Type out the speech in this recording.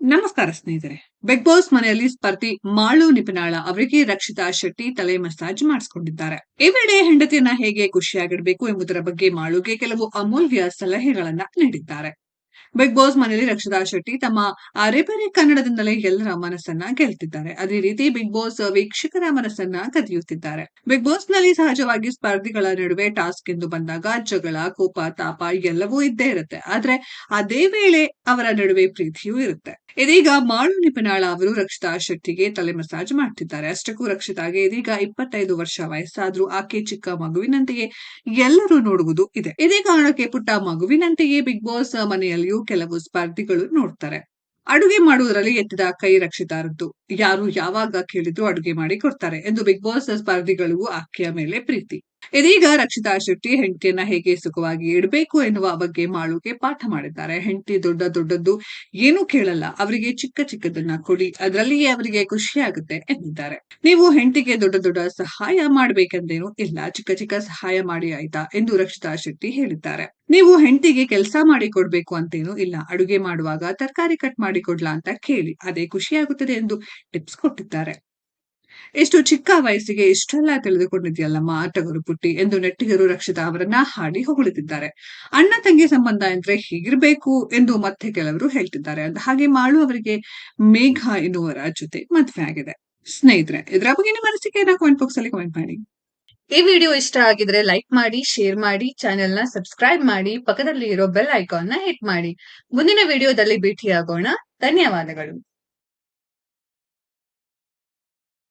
ನಮಸ್ಕಾರ ಸ್ನೇಹಿತರೆ. Big boss ಮನೆಯಲ್ಲಿ ಸ್ಪರ್ಧಿ ಮಾಳು ನಿಪನಾಳ ಅವರಿಗೆ ರಕ್ಷಿತಾ ಶೆಟ್ಟಿ ತಲೆ ಮಸಾಜ್ ಮಾಡಿಸಿಕೊಂಡಿದ್ದಾರೆ. ಈ ವೇಳೆ ಹೆಂಡತಿಯನ್ನ ಹೇಗೆ ಖುಷಿಯಾಗಿಡಬೇಕು ಎಂಬುದರ ಬಗ್ಗೆ ಮಾಳುಗೆ ಕೆಲವು ಅಮೂಲ್ಯ ಸಲಹೆಗಳನ್ನ ನೀಡಿದ್ದಾರೆ. ಬಿಗ್ ಬಾಸ್ ಮನೆಯಲ್ಲಿ ರಕ್ಷಿತಾ ಶೆಟ್ಟಿ ತಮ್ಮ ಅರೆಬರೆ ಕನ್ನಡದಿಂದಲೇ ಎಲ್ಲರ ಮನಸ್ಸನ್ನ ಗೆಲ್ತಿದ್ದಾರೆ. ಅದೇ ರೀತಿ ಬಿಗ್ ಬಾಸ್ ವೀಕ್ಷಕರ ಮನಸ್ಸನ್ನ ಕದಿಯುತ್ತಿದ್ದಾರೆ. ಬಿಗ್ ಬಾಸ್ನಲ್ಲಿ ಸಹಜವಾಗಿ ಸ್ಪರ್ಧಿಗಳ ನಡುವೆ ಟಾಸ್ಕ್ ಎಂದು ಬಂದಾಗ ಜಗಳ, ಕೋಪ, ತಾಪ ಎಲ್ಲವೂ ಇದ್ದೇ ಇರುತ್ತೆ. ಆದ್ರೆ ಅದೇ ವೇಳೆ ಅವರ ನಡುವೆ ಪ್ರೀತಿಯೂ ಇರುತ್ತೆ. ಇದೀಗ ಮಾಳು ನಿಪುಣಾಳ ಅವರು ರಕ್ಷಿತಾ ಶೆಟ್ಟಿಗೆ ತಲೆ ಮಸಾಜ್ ಮಾಡ್ತಿದ್ದಾರೆ. ಅಷ್ಟಕ್ಕೂ ರಕ್ಷಿತಾಗೆ ಇದೀಗ ಇಪ್ಪತ್ತೈದು ವರ್ಷ ವಯಸ್ಸಾದ್ರೂ ಆಕೆ ಚಿಕ್ಕ ಮಗುವಿನಂತೆಯೇ ಎಲ್ಲರೂ ನೋಡುವುದು ಇದೆ. ಇದೇ ಕಾರಣಕ್ಕೆ ಪುಟ್ಟ ಮಗುವಿನಂತೆಯೇ ಬಿಗ್ ಬಾಸ್ ಮನೆಯಲ್ಲಿಯೂ ಕೆಲವು ಸ್ಪರ್ಧಿಗಳು ನೋಡ್ತಾರೆ. ಅಡುಗೆ ಮಾಡುವುದರಲ್ಲಿ ಎತ್ತಿದ ಕೈ ರಕ್ಷಿತಾರದ್ದು ಯಾರು ಯಾವಾಗ ಕೇಳಿದ್ರು ಅಡುಗೆ ಮಾಡಿ ಕೊಡ್ತಾರೆ ಎಂದು ಬಿಗ್ ಬಾಸ್ ಸ್ಪರ್ಧಿಗಳಿಗೂ ಆಕೆಯ ಮೇಲೆ ಪ್ರೀತಿ. ಇದೀಗ ರಕ್ಷಿತಾ ಶೆಟ್ಟಿ ಹೆಂಡತಿಯನ್ನ ಹೇಗೆ ಸುಖವಾಗಿ ಇಡಬೇಕು ಎನ್ನುವ ಬಗ್ಗೆ ಮಾಳುಗೆ ಪಾಠ ಮಾಡಿದ್ದಾರೆ. ಹೆಂಡತಿ ದೊಡ್ಡ ದೊಡ್ಡದ್ದು ಏನು ಕೇಳಲ್ಲ. ಅವರಿಗೆ ಚಿಕ್ಕ ಚಿಕ್ಕದನ್ನ ಕೊಡಿ. ಅದರಲ್ಲಿಯೇ ಅವರಿಗೆ ಖುಷಿ ಆಗುತ್ತೆ ಎಂದಿದ್ದಾರೆ ನೀವು ಹೆಂಡತಿಗೆ ದೊಡ್ಡ ದೊಡ್ಡ ಸಹಾಯ ಮಾಡಬೇಕೆಂದೇನು ಇಲ್ಲ. ಚಿಕ್ಕ ಚಿಕ್ಕ ಸಹಾಯ ಮಾಡಿ ಆಯ್ತಾ ಎಂದು ರಕ್ಷಿತಾ ಶೆಟ್ಟಿ ಹೇಳಿದ್ದಾರೆ. ನೀವು ಹೆಂಡತಿಗೆ ಕೆಲಸ ಮಾಡಿ ಕೊಡ್ಬೇಕು ಅಂತೇನು ಇಲ್ಲ. ಅಡುಗೆ ಮಾಡುವಾಗ ತರಕಾರಿ ಕಟ್ ಮಾಡಿ ಕೊಡ್ಲಾ ಅಂತ ಕೇಳಿ. ಅದೇ ಖುಷಿಯಾಗುತ್ತದೆ ಎಂದು ಟಿಪ್ಸ್ ಕೊಟ್ಟಿದ್ದಾರೆ. ಎಷ್ಟು ಚಿಕ್ಕ ವಯಸ್ಸಿಗೆ ಇಷ್ಟೆಲ್ಲ ತಿಳಿದುಕೊಂಡಿದ್ಯಲ್ಲಮ್ಮ ಆಟಗರು ಪುಟ್ಟಿ ಎಂದು ನೆಟ್ಟಿಗರು ರಕ್ಷಿತಾ ಅವರನ್ನ ಹಾಡಿ ಹೊಗಳುತ್ತಿದ್ದಾರೆ ಅಣ್ಣ ತಂಗಿ ಸಂಬಂಧ ಅಂದ್ರೆ ಹೀಗಿರ್ಬೇಕು ಎಂದು ಮತ್ತೆ ಕೆಲವರು ಹೇಳ್ತಿದ್ದಾರೆ. ಅಂತ ಹಾಗೆ ಮಾಳು ಅವರಿಗೆ ಮೇಘ ಎನ್ನುವರ ಜೊತೆ ಮದ್ವೆ ಆಗಿದೆ. ಸ್ನೇಹಿತರೆ, ಇದರ ಬಗ್ಗೆ ನಿಮ್ಮ ಅನಿಸಿಕೆಯನ್ನ ಕಾಮೆಂಟ್ ಬಾಕ್ಸ್ ಅಲ್ಲಿ ಕಾಮೆಂಟ್ ಮಾಡಿ. ಈ ವಿಡಿಯೋ ಇಷ್ಟ ಆಗಿದ್ರೆ ಲೈಕ್ ಮಾಡಿ ಶೇರ್ ಮಾಡಿ ಚಾನೆಲ್ನ ಸಬ್ಸ್ಕ್ರೈಬ್ ಮಾಡಿ ಪಕ್ಕದಲ್ಲಿ ಇರೋ ಬೆಲ್ ಐಕಾನ್ನ ಹಿಟ್ ಮಾಡಿ. ಮುಂದಿನ ವಿಡಿಯೋದಲ್ಲಿ ಭೇಟಿಯಾಗೋಣ. ಧನ್ಯವಾದಗಳು.